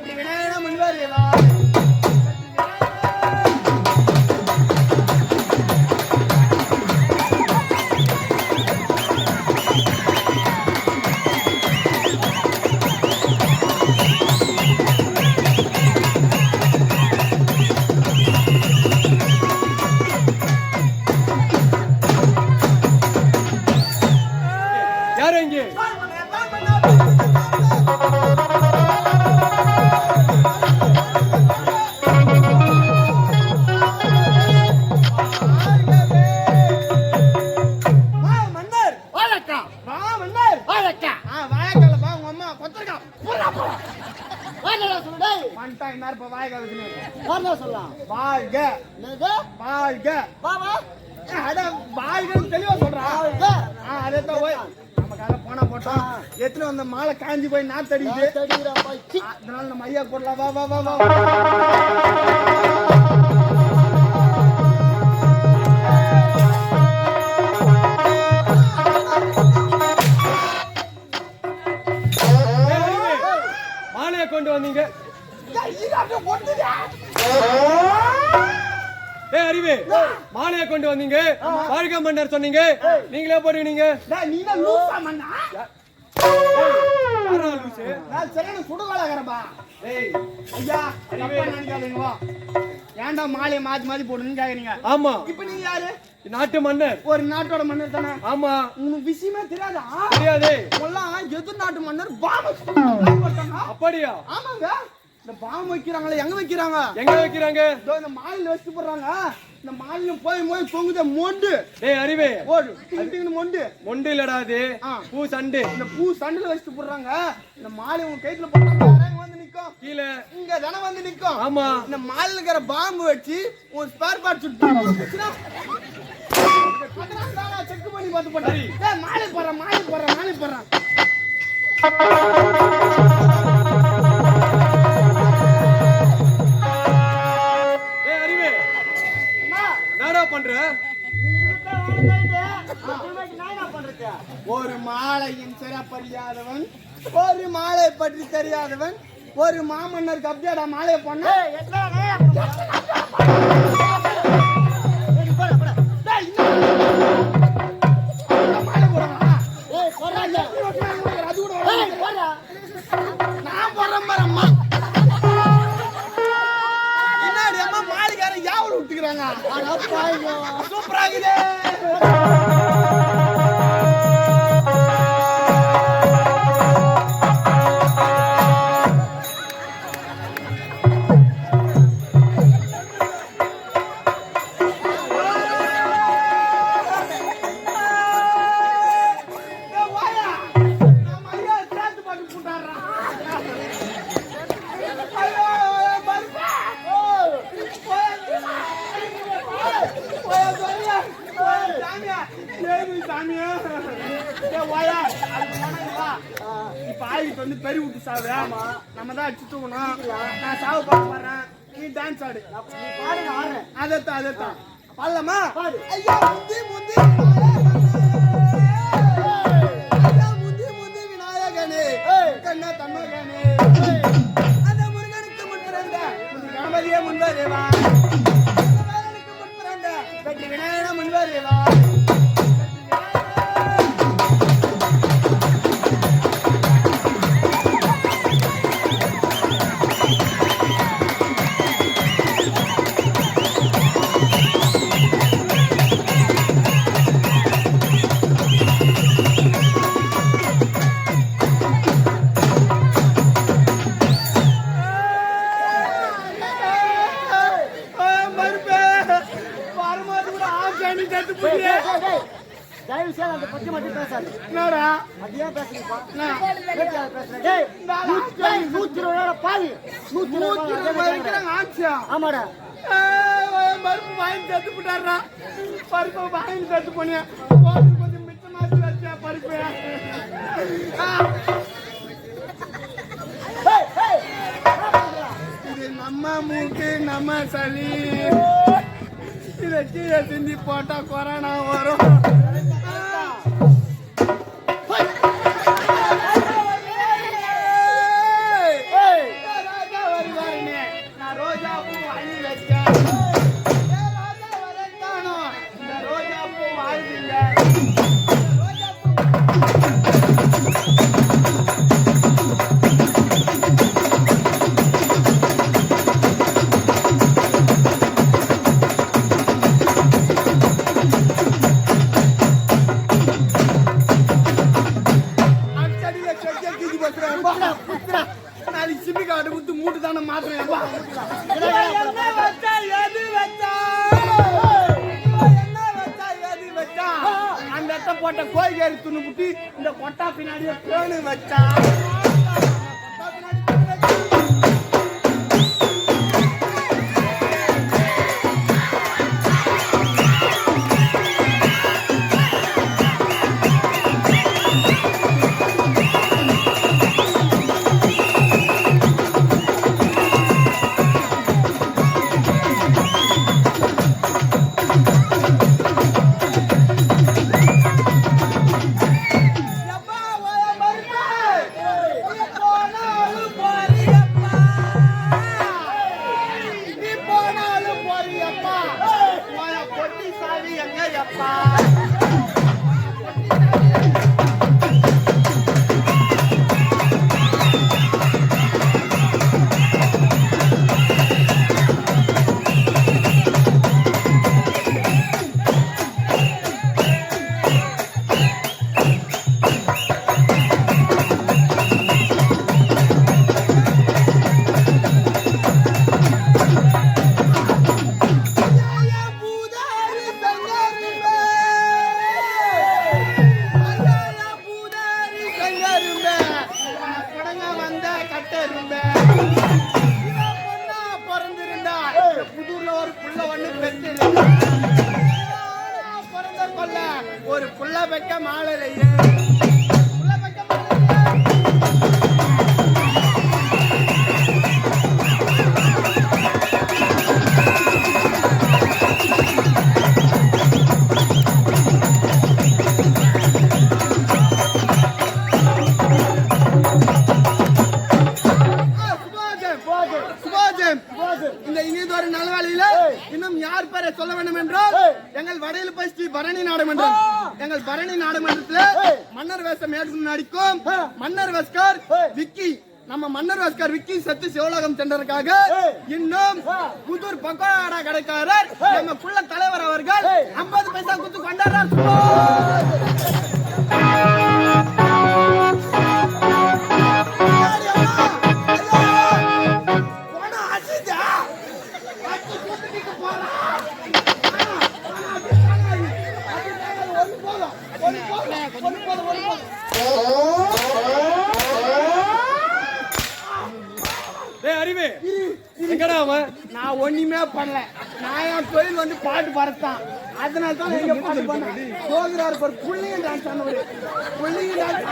வெற்றி விநாயகன முன்வருவா மன்னர் வாழக்கா ஆ வாயக்கால பா உங்க அம்மா கொத்தரக்கா. வாழல சொல்லு வந்துட்டான் இன்னார் இப்ப வாயக்கால வச்சுன்னு வாழல சொல்லலாம். வாழ்க. என்னது? வாழ்க. வா வா ஏ, அட வாழ்கன்னு தெளிவா சொல்றா. வாழ்க. ஆ அதே தான் போய் நமக்காக போனா போட்டோம். எத்தனை வந்த மாலை காஞ்சி போய் நாத்தடிக்குது. அதனால நம்ம ஐயா போடலாம். வா வா வா வா. கொண்டு வந்தீங்க. ஏ அறிவு. மாலையை கொண்டு வந்தீங்க. வாழ்க மன்னர் சொன்னீங்க. நீங்களே போடுவீங்க நான் சரியான சுடுகாலகரப்பா ஏய், ஐயா ஏன்டா மாலையை மாத்தி மாத்தி போடுன்னு கேக்குறீங்க? ஆமா. இப்ப நீங்க யாரு? நாட்டு மன்னர். ஒரு நாட்டோட மன்னர் தானே? ஆமா. உனக்கு விஷயமே தெரியாதா? தெரியாதே. எல்லாம் எதிர் நாட்டு மன்னர் போட்டாங்க அப்படியா? ஆமாங்க. இந்த பாம்பு வைக்கிறாங்களே எங்க வைக்கிறாங்க? எங்க வைக்கிறாங்க? இந்த மாலையில வச்சு போடுறாங்க இந்த மாலையில போய் போய் தொங்குத மொண்டு. டேய் அறிவு ஓடு டிங்கு மொண்டு. மொண்டு இல்லடா அது. பூ சண்டு. இந்த பூ சண்டுல வச்சுட்டு போடுறாங்க. இந்த மாலை உங்க கைத்துல போட்டாங்க வந்து நிக்கும். கீழே. இங்க தானே வந்து நிக்கும். ஆமா. இந்த மாலையில இருக்கிற பாம்பு வச்சு உன் ஸ்பேர் பார்ட் சுட்டு செக் பண்ணி பார்த்து ஏய் மாலை போடுறேன் மாலை போடுறேன் மாலை போடுறேன். பண்ற? ஒரு மாலையின் சிறப்பறியாதவன் ஒரு மாலை பற்றி தெரியாதவன் ஒரு மாமன்னருக்கு அப்படியாடா மாலையை பண்ண. நான் போடுறேன் யாவல் விட்டுக்கிறாங்க சூப்பரா இருக்குது. சாமியா? வா. இப்ப ஆயுத்து வந்து பெரிய விட்டு சாவு நம்ம தான் அடிச்சு தூக்கணும் நான் சாவு பார்க்க போறேன் நீ டான்ஸ் ஆடு. அதத்தான் அதத்தான். பாடலாமா? ஐயா முந்தி முந்தி ஐயா முந்தி முந்தி விநாயகனே. கண்ணா தன்மகனே அந்த முருகனுக்கு முன் பிறந்த கணபதியே முன்வரேவா நூத்தி இருபது பாதி நூத்தி இருபது ஆமாடா பருப்பு வாங்கி போட்டாடுறா பருப்பை வாங்கி போனியா கொஞ்சம் மிச்சமாச்சு வச்சா பருப்பு இது நம்ம மூக்கு நம்ம சளி இதை கீழே சிந்தி போட்டா கொரோனா வரும் நாளைக்கு சிப்பி காட்டு குத்து மூட்டு தானே மாத்துறேன் வச்சா எது வச்சா வச்சா எது வச்சா அந்த இடத்த போட்ட கோயில் துணி புட்டி இந்த கொட்டா பின்னாடியே பேணு வச்சா. இந்த இனியதொரு நல்வாளியில இன்னும் யார் பேரை சொல்ல வேண்டும் என்றால் எங்கள் வடையில் போய் ஸ்ரீ பரணி நாடமன்றம் எங்கள் பரணி நாடமன்றத்துல மன்னர் வேஷம் ஏற்று நடிக்கும் மன்னர் வேஸ்கர் விக்கி நம்ம மன்னர் வேஸ்கர் விக்கி சத்து சிவலோகம் சென்றதற்காக இன்னும் புதூர் பக்கோடா கடைக்காரர் நம்ம குள்ள தலைவர் அவர்கள் 50 பைசா குத்து கொண்டாடுறார். நான் ஒண்ணுமே பண்ணல. நான் என் தொழில் வந்து பாட்டு பாடத்தான் அதனால தான் நீங்க பாட்டு பண்ணேன் சோதரார் ஒரு புள்ளிங்க டான்ஸ் ஆனவர் புள்ளிங்க டான்ஸ்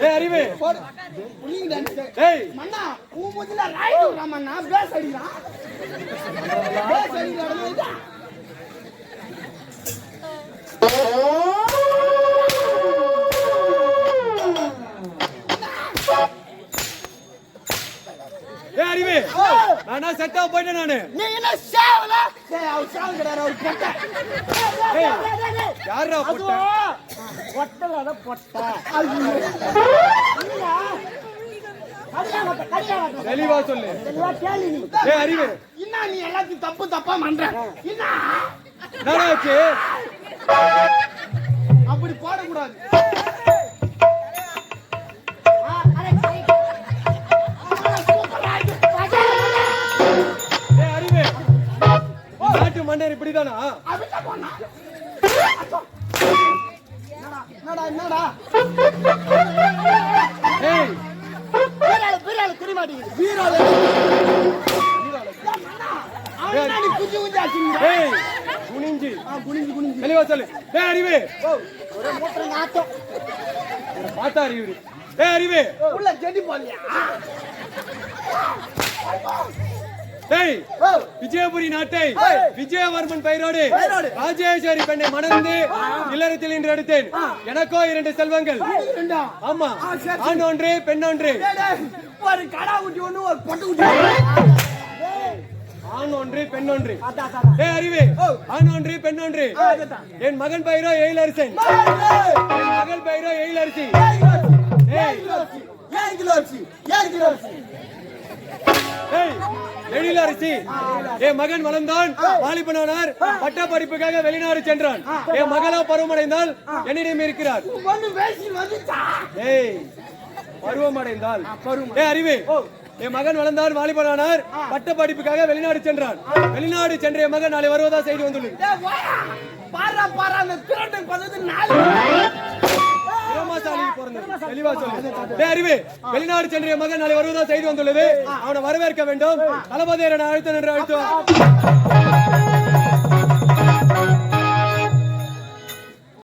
டேய் அறிவு. போடு. புள்ளிங்க டான்ஸ் டேய் மண்ணா உன் முதல்ல ரைட் விடுறாமண்ணா பேஸ் அடிக்கிறான். பேஸ் அடிக்கிறான் டேய் அறிவு. நானா செட்டா போயிட்டேன் நானு. நீ என்ன சேவல? அவர் சாவு கிடையாது அவர் பொட்டை. யாரா போட்ட? பொட்டலாத பொட்டை. தெளிவா சொல்லு. டேய் அறிவு. என்ன நீ எல்லாத்தையும் தப்பு தப்பா பண்ற என்ன ஆச்சு அப்படி போடக்கூடாது. தெளிவா சொல்லு. டேய் அறிவு. பார்த்தா அறிவு. டேய் அறிவு. உள்ள செடி போடலையா? டேய் விஜயபுரி நாட்டை விஜயவர்மன் பெயரோடு. ராஜேஸ்வரி பெண்ணை மணந்து இல்லறத்தில் இன்று எடுத்தேன். எனக்கோ இரண்டு செல்வங்கள். ஆமா. ஆண் ஒன்று பெண் ஒன்று. ஒரு கடா குட்டி ஒண்ணு ஒரு பொட்டை குட்டி. ஆண் ஒன்று பெண் ஒன்று. டேய் அறிவு. ஆண் ஒன்று பெண் ஒன்று என் மகன் பெயரோ எழிலரசன் என் மகள் பெயரோ எழிலரசி. ஏன் கிலோ அரிசி? என் மகன் வளர்ந்தான் வாலிபனானார் பட்ட படிப்புக்காக வெளிநாடு சென்றான். என் மகளோ பருவமடைந்தால் என்னிடம் இருக்கிறார். பருவமடைந்தால். ஏய் அறிவு. என் மகன் வளர்ந்தான் வாலிபனானார் பட்ட படிப்புக்காக வெளிநாடு சென்றான். வெளிநாடு சென்ற என் மகன் நாளை வருவதா செய்தி வந்துள்ளது. பாரா அந்த திருட்டு நாலு. வெளிநாடு சென்ற மகன் நாளை வருவதா செய்தி வந்துள்ளது. அவனை வரவேற்க வேண்டும். தளபதியரை நான் அழுத்தம் என்று அழுத்தம்